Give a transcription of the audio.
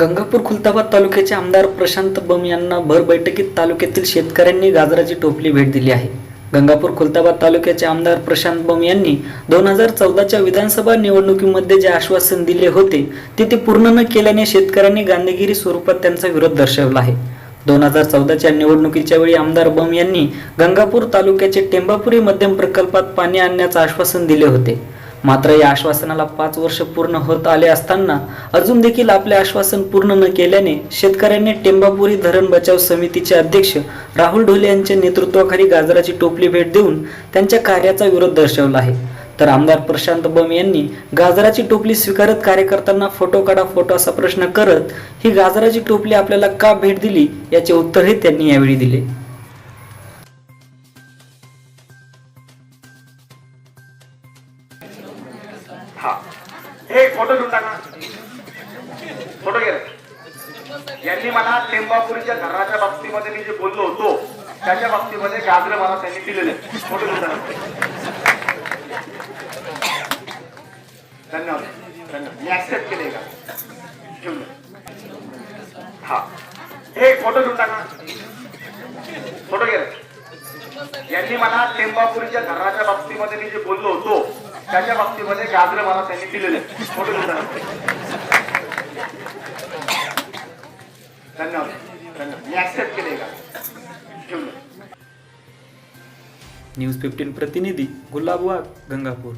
गंगापूर खुलताबाद तालुक्याचे आमदार प्रशांत बम यांना भर बैठकीत तालुक्यातील शेतकऱ्यांनी गाजराची टोपली भेट दिली आहे. गंगापूर खुलताबाद तालुक्याचे आमदार प्रशांत बम यांनी दोन हजार चौदाच्या विधानसभा निवडणुकीमध्ये जे आश्वासन दिले होते ते ते पूर्ण न केल्याने शेतकऱ्यांनी गांधीगिरी स्वरूपात त्यांचा विरोध दर्शवला आहे. दोन हजार चौदाच्या निवडणुकीच्या वेळी आमदार बम यांनी गंगापूर तालुक्याचे टेंबापुरी मध्यम प्रकल्पात पाणी आणण्याचं आश्वासन दिले होते. मात्र या आश्वासनाला पाच वर्ष पूर्ण होत आले असताना अजून देखील आपले आश्वासन पूर्ण न केल्याने शेतकऱ्यांनी टेंबापुरी धरण बचाव समितीचे अध्यक्ष राहुल ढोले यांच्या नेतृत्वाखाली गाजराची टोपली भेट देऊन त्यांच्या कार्याचा विरोध दर्शवला आहे. तर आमदार प्रशांत बम यांनी गाजराची टोपली स्वीकारत कार्यकर्त्यांना फोटो काढा फोटो असा प्रश्न करत ही गाजराची टोपली आपल्याला का भेट दिली याचे उत्तरही त्यांनी यावेळी दिले. हा. हे फोटो घेऊन टाका. फोटो घे. यांनी मला टेंबापुरीच्या घराच्या बाबतीमध्ये मी जे बोललो होतो त्याच्या बाबतीमध्ये गाजरे मला त्यांनी दिलेले फोटो घेऊन टाका. धन्यवाद. धन्यवाद. मी ऍक्सेप्ट केले का घेऊन हा. हे फोटो घेऊन टाका. फोटो घे. यांनी मला टेंबापुरीच्या घराच्या बाबतीमध्ये मी जे बोललो होतो त्याच्या बाबतीमध्ये गाजरे मला त्यांनी दिलेले. फोटो घेऊन धन्यवाद. धन्यवाद. मी ऍक्सेप्ट केले का? न्यूज फिफ्टीन प्रतिनिधी गुलाब वाघ गंगापूर.